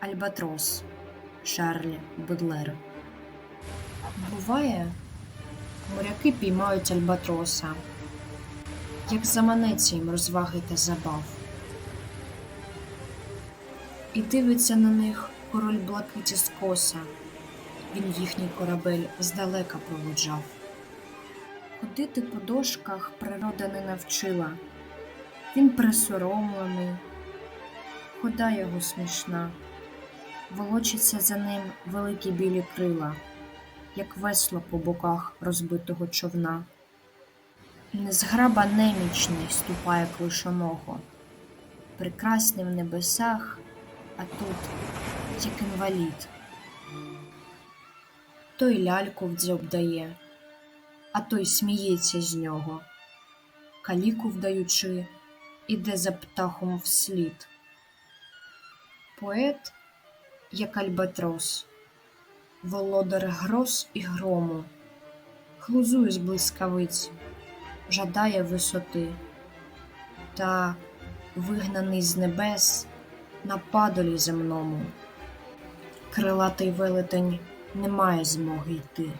Альбатрос Шарль Бодлер. Буває, моряки піймають альбатроса, як заманеться їм розваги та забав. І дивиться на них король блакиті скоса. Він їхній корабель здалека проводжав. Ходити по дошках природа не навчила. Він присоромлений, хода його смішна, волочиться за ним великі білі крила, як весло по боках розбитого човна. Незграба немічний ступає клишоного, прекрасний в небесах, а тут як інвалід. Той ляльку в дає, а той сміється з нього, каліку вдаючи, іде за птахом вслід. Поет, як альбатрос, володар гроз і грому, хлузує з блискавиць, жадає висоти, та, вигнаний з небес, на падолі земному, крилатий велетень не має змоги йти.